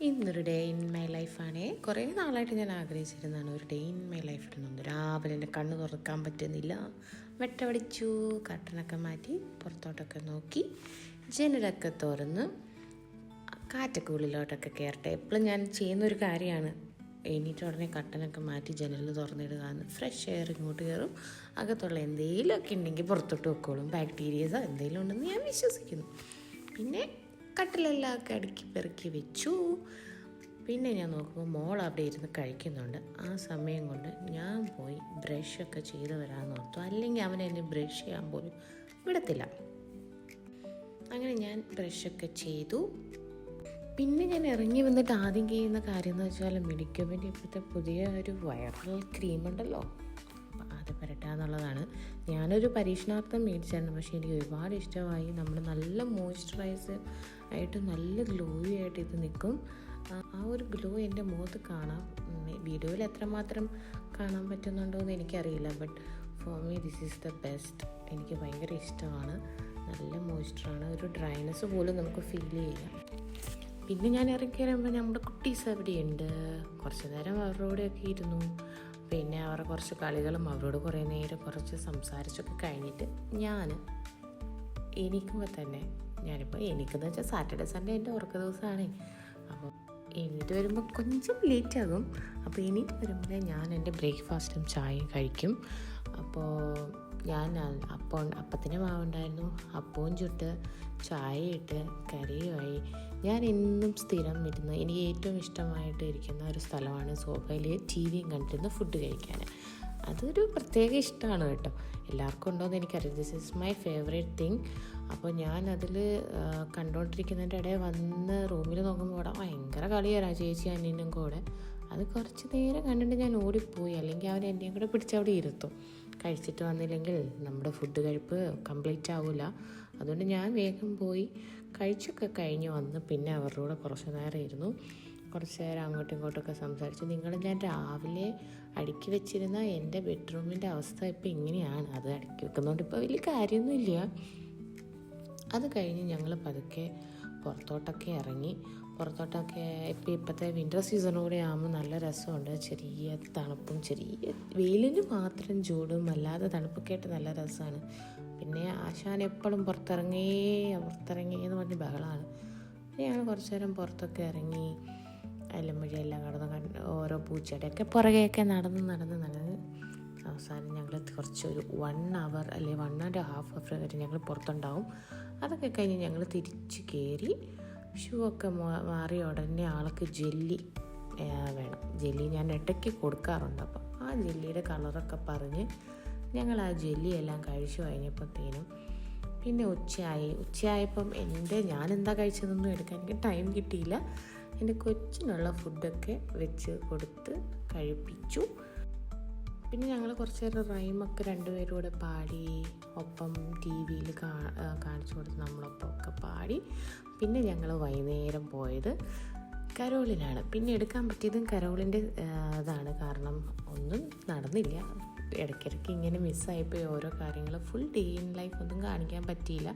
ഇന്നൊരു day in my ലൈഫാണ് കുറേ നാളായിട്ട് ഞാൻ ആഗ്രഹിച്ചിരുന്നതാണ് ഒരു ഡേ ഇൻ മൈ ലൈഫ് ഇടുന്നത്. രാവിലെ എന്റെ കണ്ണ് തുറക്കാൻ പറ്റുന്നില്ല. വെട്ടവടിച്ചു കട്ടനൊക്കെ മാറ്റി പുറത്തോട്ടൊക്കെ നോക്കി ജനലൊക്കെ തുറന്ന് കാറ്റൊക്കെ ഉള്ളിലോട്ടൊക്കെ കയറട്ടെ. എപ്പോഴും ഞാൻ ചെയ്യുന്നൊരു കാര്യമാണ്. എണീറ്റ് ഉടനെ കട്ടനൊക്കെ മാറ്റി ജനലിൽ തുറന്നിടുക എന്ന്. ഫ്രഷ് എയർ ഇങ്ങോട്ട് കയറും. അകത്തുള്ള എന്തെങ്കിലുമൊക്കെ ഉണ്ടെങ്കിൽ പുറത്തോട്ട് വെക്കോളും. ബാക്ടീരിയസോ എന്തെങ്കിലും ഉണ്ടെന്ന് ഞാൻ വിശ്വസിക്കുന്നു. പിന്നെ കട്ടിലെല്ലാം ഒക്കെ അടുക്കി പെറുക്കി വെച്ചു. പിന്നെ ഞാൻ നോക്കുമ്പോൾ മോൾ അവിടെ ഇരുന്ന് കഴിക്കുന്നുണ്ട്. ആ സമയം കൊണ്ട് ഞാൻ പോയി ബ്രഷൊക്കെ ചെയ്ത് വരാമെന്ന് ഓർത്തു. അല്ലെങ്കിൽ അവൻ എന്നെ ബ്രഷ് ചെയ്യാൻ പോലും വിടത്തില്ല. അങ്ങനെ ഞാൻ ബ്രഷൊക്കെ ചെയ്തു. പിന്നെ ഞാൻ ഇറങ്ങി വന്നിട്ട് ആദ്യം ചെയ്യുന്ന കാര്യം എന്ന് വെച്ചാൽ മെഡിക്കോമിന്റെ ഇപ്പോഴത്തെ പുതിയ ഒരു വൈറൽ ക്രീം ഉണ്ടല്ലോ അപ്പം അത് എന്നുള്ളതാണ് ഞാനൊരു പരീക്ഷണാർത്ഥം മേടിച്ചായിരുന്നു. പക്ഷേ എനിക്ക് ഒരുപാട് ഇഷ്ടമായി. നമ്മൾ നല്ല മോയ്സ്ചറൈസ് ആയിട്ട് നല്ല ഗ്ലോയി ആയിട്ട് ഇത് നിൽക്കും ആ- ഒരു ഗ്ലോ എന്റെ മുഖത്ത് കാണാം. വീഡിയോയിൽ എത്രമാത്രം കാണാൻ പറ്റുന്നുണ്ടോ എന്ന് എനിക്കറിയില്ല. But for me this is the best. എനിക്ക് ഭയങ്കര ഇഷ്ടമാണ്. നല്ല മോയ്സ്ചറാണ്. ഒരു ഡ്രൈനെസ് പോലും നമുക്ക് ഫീൽ ചെയ്യാം. പിന്നെ ഞാൻ ഇറങ്ങി വരുമ്പോൾ നമ്മുടെ കുട്ടീസ് എവിടെയുണ്ട് കുറച്ച് നേരം അവരുടെ കൂടെയൊക്കെ ഇരുന്നു. പിന്നെ അവരുടെ കുറച്ച് കളികളും അവരോട് കുറേ നേരം കുറച്ച് സംസാരിച്ചൊക്കെ കഴിഞ്ഞിട്ട് ഞാൻ എനിക്കുമ്പോൾ തന്നെ ഞാനിപ്പോൾ എനിക്കെന്ന് വെച്ചാൽ സാറ്റർഡേ സൺഡേ എന്റെ ഉറക്ക ദിവസമാണ് അപ്പോൾ എണീറ്റ് വരുമ്പോൾ కొంచెం ലേറ്റ് ആകും. അപ്പോൾ ഇനി വരുമ്പോഴേ ഞാൻ എന്റെ ബ്രേക്ക്ഫാസ്റ്റും ചായയും കഴിക്കും. അപ്പോൾ ഞാൻ അപ്പം അപ്പത്തിന് മാവുണ്ടായിരുന്നു അപ്പവും ചുട്ട് ചായ ഇട്ട് കറിയുമായി ഞാൻ എന്നും സ്ഥിരം ഇരുന്ന് എനിക്ക് ഏറ്റവും ഇഷ്ടമായിട്ട് ഇരിക്കുന്ന ഒരു സ്ഥലമാണ് സോഫയിൽ ടി വിയും കണ്ടിരുന്ന് ഫുഡ് കഴിക്കാൻ. അതൊരു പ്രത്യേക ഇഷ്ടമാണ് കേട്ടോ. എല്ലാവർക്കും ഉണ്ടോയെന്ന് എനിക്കറിയാം this is my favourite thing അപ്പോൾ ഞാൻ അതിൽ കണ്ടുകൊണ്ടിരിക്കുന്നതിന്റെ ഇടയിൽ വന്ന് റൂമിൽ നോക്കുമ്പോൾ ഇവിടെ ഭയങ്കര കളിയാരാ ചേച്ചി അനിയനും കൂടെ. അത് കുറച്ച് നേരം കണ്ടിട്ട് ഞാൻ ഓടിപ്പോയി. അല്ലെങ്കിൽ അവൻ എന്നെയും കൂടെ പിടിച്ച് അവിടെ ഇരുത്തും. കഴിച്ചിട്ട് വന്നില്ലെങ്കിൽ നമ്മുടെ ഫുഡ് കഴിപ്പ് കംപ്ലീറ്റ് ആവില്ല അതുകൊണ്ട് ഞാൻ വേഗം പോയി കഴിച്ചൊക്കെ കഴിഞ്ഞ് വന്ന് പിന്നെ അവരുടെ കൂടെ കുറച്ച് നേരം ഇരുന്നു. കുറച്ച് നേരം അങ്ങോട്ടും ഇങ്ങോട്ടൊക്കെ സംസാരിച്ചു. നിങ്ങൾ ഞാൻ രാവിലെ അടുക്കി വെച്ചിരുന്ന എന്റെ ബെഡ്റൂമിന്റെ അവസ്ഥ ഇപ്പോൾ ഇങ്ങനെയാണ്. അത് അടുക്കി വെക്കുന്നതുകൊണ്ട് ഇപ്പോൾ വലിയ കാര്യമൊന്നുമില്ല. അത് കഴിഞ്ഞ് ഞങ്ങൾ പതുക്കെ പുറത്തോട്ടൊക്കെ ഇറങ്ങി പുറത്തോട്ടൊക്കെ ഇപ്പം ഇപ്പോഴത്തെ വിന്റർ സീസൺ കൂടെ ആകുമ്പോൾ നല്ല രസമുണ്ട്. ചെറിയ തണുപ്പും ചെറിയ വെയിലിന് മാത്രം ചൂടും അല്ലാതെ തണുപ്പൊക്കെ ആയിട്ട് നല്ല രസമാണ് പിന്നെ ആശാൻ എപ്പോഴും പുറത്തിറങ്ങേ പുറത്തിറങ്ങി എന്ന് പറഞ്ഞ് ബഹളമാണ് പിന്നെ ഞങ്ങൾ കുറച്ച് നേരം പുറത്തൊക്കെ ഇറങ്ങി എല്ലാം വഴിയെല്ലാം കടന്ന് ഓരോ പൂച്ചയുടെയൊക്കെ പുറകെയൊക്കെ നടന്ന് നടന്ന് നടന്ന് അവസാനം ഞങ്ങൾ കുറച്ചൊരു വൺ അവർ അല്ലെ വൺ ആൻഡ് ഹാഫ് അവർ വരെ ഞങ്ങൾ പുറത്തുണ്ടാവും. അതൊക്കെ കഴിഞ്ഞ് ഞങ്ങൾ തിരിച്ച് കയറി ഷൂ ഒക്കെ മാറിയ ഉടനെ ആൾക്ക് ജെല്ലി വേണം. ജെല്ലി ഞാൻ ഇടയ്ക്ക് കൊടുക്കാറുണ്ട്. അപ്പം ആ ജെല്ലിയുടെ കളറൊക്കെ പറഞ്ഞ് ഞങ്ങൾ ആ ജെല്ലി എല്ലാം കഴിച്ചു കഴിഞ്ഞപ്പോഴത്തേനും പിന്നെ ഉച്ചയായി. ഉച്ചയായപ്പം എന്റെ ഞാൻ എന്താ കഴിച്ചതൊന്നും എടുക്കാൻ എനിക്ക് ടൈം കിട്ടിയില്ല. എന്റെ കൊച്ചിനുള്ള ഫുഡൊക്കെ വെച്ച് കൊടുത്ത് കഴിപ്പിച്ചു. പിന്നെ ഞങ്ങൾ കുറച്ച് നേരം റൈമൊക്കെ രണ്ടുപേരും കൂടെ പാടി ഒപ്പം ടി വിയിൽ കാണിച്ചു കൊടുത്ത് നമ്മളൊപ്പം ഒക്കെ പാടി. പിന്നെ ഞങ്ങൾ വൈകുന്നേരം പോയത് കരോളിനാണ് പിന്നെ എടുക്കാൻ പറ്റിയതും കരോളിന്റെ ഇതാണ്. കാരണം ഒന്നും നടന്നില്ല. ഇടയ്ക്കിടയ്ക്ക് ഇങ്ങനെ മിസ്സായിപ്പോയി ഓരോ കാര്യങ്ങൾ. ഫുൾ ഡേ ഇൻ ലൈഫ് ഒന്നും കാണിക്കാൻ പറ്റിയില്ല.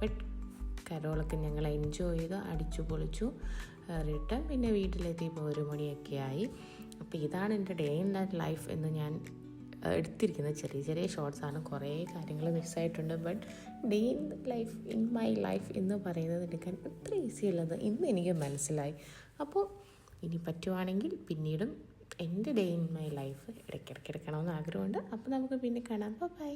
ബട്ട് കരോളൊക്കെ ഞങ്ങൾ എൻജോയ് ചെയ്ത് അടിച്ചു പൊളിച്ചു റിട്ടേൺ. പിന്നെ വീട്ടിലെത്തിയപ്പോൾ ഒരു മണിയൊക്കെ ആയി. അപ്പോൾ ഇതാണ് എന്റെ ഡേ ഇൻ ലൈഫ് എന്ന് ഞാൻ എടുത്തിരിക്കുന്നത് ചെറിയ ചെറിയ ഷോർട്സ് ആണ്. കുറേ കാര്യങ്ങൾ മിസ്സായിട്ടുണ്ട് but day in life in my life എന്ന് പറയുന്നത് എടുക്കാൻ ഇത്ര ഈസി ഉള്ളത് ഇന്ന് എനിക്ക് മനസ്സിലായി. അപ്പോൾ ഇനി പറ്റുവാണെങ്കിൽ പിന്നീടും എന്റെ ഡേ ഇൻ മൈ ലൈഫ് ഇടയ്ക്കിടയ്ക്ക് എടുക്കണമെന്ന് ആഗ്രഹമുണ്ട്. അപ്പോൾ നമുക്ക് പിന്നെ കാണാം. ബൈ.